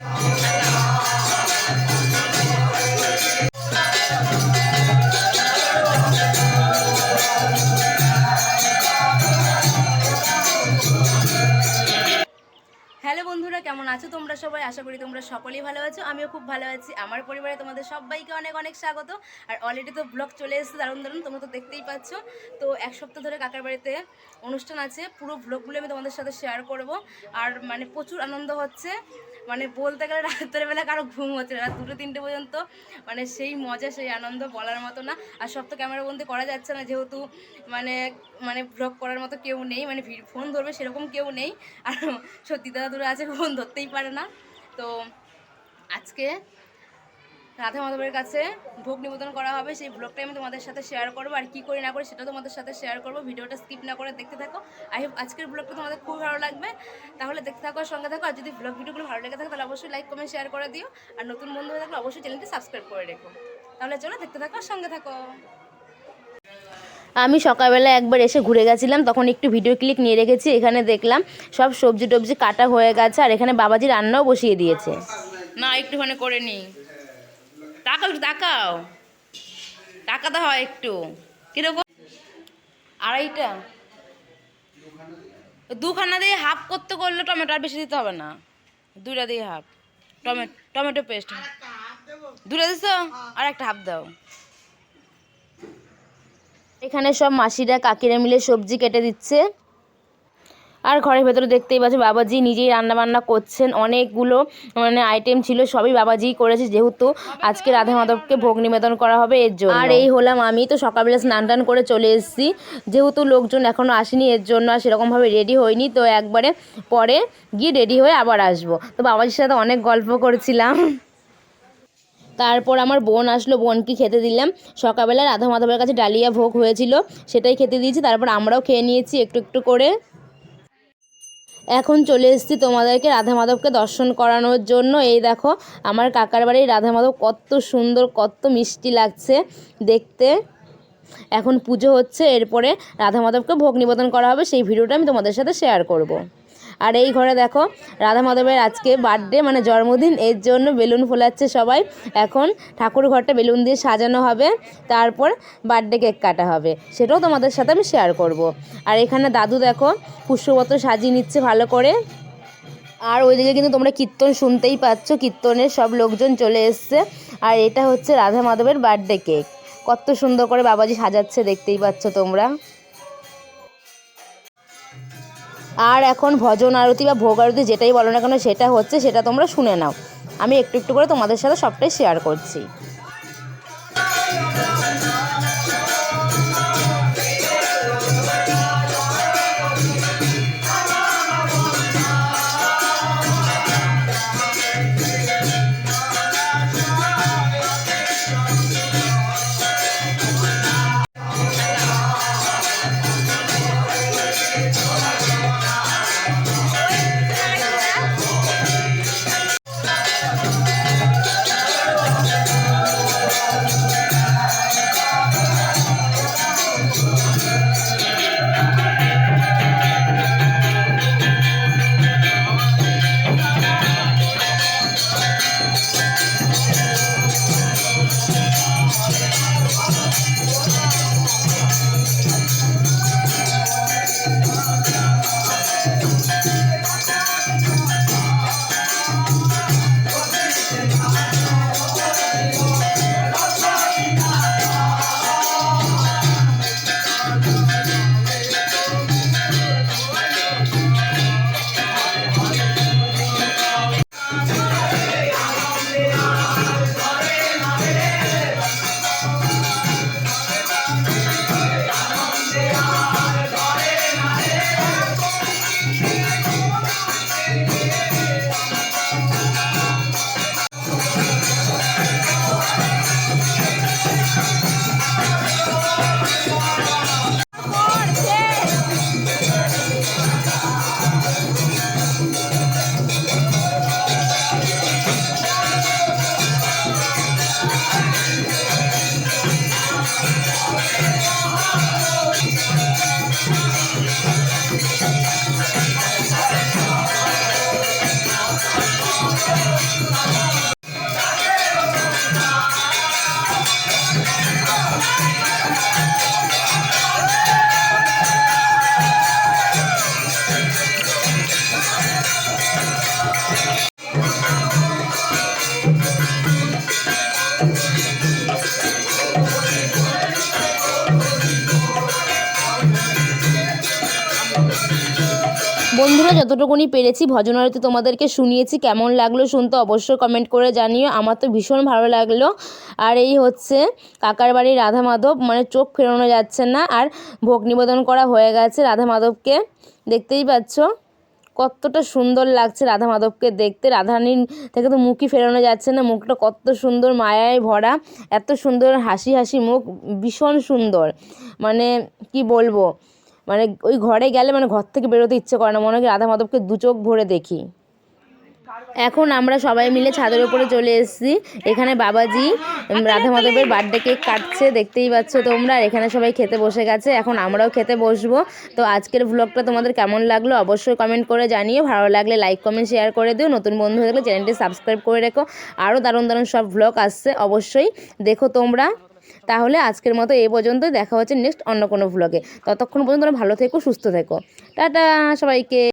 you আছো তোমরা সবাই, আশা করি তোমরা সকলেই ভালো আছো। আমিও খুব ভালো আছি। আমার পরিবারে তোমাদের সবাইকে অনেক অনেক স্বাগত। আর অলরেডি তো ব্লগ চলে এসেছে, দারুণ দারুণ, তোমরা তো দেখতেই পাচ্ছ। তো এক সপ্তাহ ধরে কাকার বাড়িতে অনুষ্ঠান আছে, পুরো ব্লগগুলো আমি তোমাদের সাথে শেয়ার করব। আর মানে প্রচুর আনন্দ হচ্ছে। মানে বলতে গেলে রাত্রের বেলা কারও ঘুম হচ্ছে রাত দুটো তিনটে পর্যন্ত মানে সেই মজা, সেই আনন্দ বলার মতো না। আর সব তো ক্যামেরা বন্দি করা যাচ্ছে না, যেহেতু মানে মানে ব্লগ করার মতো কেউ নেই। মানে ফোন ধরবে সেরকম কেউ নেই। আর সত্যি দাদা দূরে আছে ফোন ধরতেই পারে না। তো আজকে রাধা মাধবের কাছে ভোগ নিবেদন করা হবে। সেই ব্লগটা আমি তোমাদের সাথে শেয়ার করব। আর কি করি না করি সেটা তোমাদের সাথে শেয়ার করব। ভিডিওটা স্কিপ না করে দেখতে থাকো। আই হোপ আজকের ব্লগটা তোমাদের খুব ভালো লাগবে। তাহলে দেখতে থাকো সঙ্গে থাকো। আর যদি ব্লগ ভিডিওগুলো ভালো লেগে থাকে, তাহলে অবশ্যই লাইক কমেন্ট শেয়ার করে দিও। আর নতুন বন্ধু হয়ে থাকলে অবশ্যই চ্যানেলটি সাবস্ক্রাইব করে রেখো। তাহলে চলো দেখতে থাকো সঙ্গে থাকো। আমি সকালবেলা একবার এসে ঘুরে গেছিলাম, তখন একটু ভিডিও ক্লিক নিয়ে রেখেছি, এখানে দেখলাম সব সবজি টবজি কাটা হয়ে গেছে, আর এখানে বাবাজি রান্নাও বসিয়ে দিয়েছে। না, একটুখানি করে নি তাকাও, একটু তাকাও। টাকাতে হয় একটু। কীরকম? আড়াইটা। দুখানা দিয়ে হাফ করতে করলে টমেটো আর বেশি দিতে হবে না। দুইটা দিয়ে হাফ টমেটো টমেটো পেস্ট দুটো দিছো? আর একটা হাফ দাও। এখানে সব মাসিরা কাকিরা মিলে সবজি কেটে দিচ্ছে। আর ঘরের ভেতরে দেখতেই পাচ্ছি, বাবাজি নিজেই রান্না বান্না করছেন। অনেকগুলো মানে আইটেম ছিল, সবই বাবাজিই করেছে, যেহেতু আজকে রাধা মাধবকে ভোগ নিবেদন করা হবে এর জন্য। আর এই হলাম আমি, তো সকালবেলা স্নান টান করে চলে এসেছি। যেহেতু লোকজন এখনও আসেনি এর জন্য আর সেরকমভাবে রেডি হয়নি, তো একবারে পরে গিয়ে রেডি হয়ে আবার আসব। তো বাবাজির সাথে অনেক গল্প করেছিলাম। তারপর আমার বোন আসলো, বোনকে খেতে দিলাম। সকালবেলা রাধা মাধবের কাছে ডালিয়া ভোগ হয়েছিল, সেটাই খেতে দিয়েছি, তারপর আমরাও খেয়ে নিয়েছি একটু একটু করে। এখন চলে এসেছি তোমাদেরকে রাধা মাধবকে দর্শন করানোর জন্য। এই দেখো, আমার কাকার বাড়ির রাধা মাধব কত সুন্দর, কত মিষ্টি লাগছে দেখতে। এখন পুজো হচ্ছে, এরপরে রাধা মাধবকে ভোগ নিবেদন করা হবে, সেই ভিডিওটা আমি তোমাদের সাথে শেয়ার করব। আর এই ঘরে দেখো, রাধা মাধবের আজকে বার্থডে মানে জন্মদিন, এর জন্য বেলুন ফোলাচ্ছে সবাই। এখন ঠাকুর ঘরটা বেলুন দিয়ে সাজানো হবে, তারপর বার্থডে কেক কাটা হবে। সেটাও তোমাদের সাথে আমি শেয়ার করব। আর এখানে দাদু দেখো, পুষ্পপত্র সাজিয়ে নিচ্ছে ভালো করে। আর ওইদিকে কিন্তু তোমরা কীর্তন শুনতেই পাচ্ছ, কীর্তনের সব লোকজন চলে এসছে। আর এটা হচ্ছে রাধা মাধবের বার্থডে কেক কত সুন্দর করে বাবাজি সাজাচ্ছে, দেখতেই পাচ্ছ তোমরা। আর এখন ভজন আরতি বা ভোগ আরতি যেটাই বলো না কেন, সেটা হচ্ছে, সেটা তোমরা শুনে নাও। আমি একটু একটু করে তোমাদের সাথে সবটাই শেয়ার করছি। বন্ধুরা, যতটুকুনি পেরেছি, ভজন আরতি তোমাদেরকে শুনিয়েছি। কেমন লাগল শুনতে অবশ্যই কমেন্ট করে জানিও। আমার তো ভীষণ ভালো লাগল। আর এই হচ্ছে কাকার বাড়ির রাধা মাধব। মানে চোখ ফেরানো যাচ্ছে না। আর ভোগ নিবেদন করা হয়ে গেছে রাধা মাধবকে। দেখতেই পাচ্ছ, কতটা সুন্দর লাগছে রাধা মাধবকে দেখতে। রাধারানীর থেকে তো মুখই ফেরানো যাচ্ছে না। মুখটা কত সুন্দর, মায়ায় ভরা। এত সুন্দর হাসি হাসি মুখ। ভীষণ সুন্দর। মানে কি বলব? মানে ওই ঘরে গেলে মানে ঘর থেকে বেরোতে ইচ্ছে করে না। মনে হয় রাধা মাধবকে দু চোখ ভরে দেখি। এখন আমরা সবাই মিলে ছাদের উপরে চলে এসেছি। এখানে বাবাজি রাধা মাধবের বার্থডে কেক কাটছে, দেখতেই পাচ্ছ তোমরা। এখানে সবাই খেতে বসে গেছে। এখন আমরাও খেতে বসবো। তো আজকের ভ্লগটা তোমাদের কেমন লাগল অবশ্যই কমেন্ট করে জানিও। ভালো লাগলে লাইক কমেন্ট শেয়ার করে দিও। নতুন বন্ধু হয়ে থাকলে চ্যানেলটি সাবস্ক্রাইব করে রেখো। আরও দারুণ দারুণ সব ভ্লগ আসছে অবশ্যই। দেখো তোমরা। তাহলে আজকের মতো এই পর্যন্তই। দেখা হচ্ছে নেক্সট অন্য কোনো ভ্লগে ততক্ষণ পর্যন্ত ভালো থেকো, সুস্থ থেকো। টাটা, সবাইকে।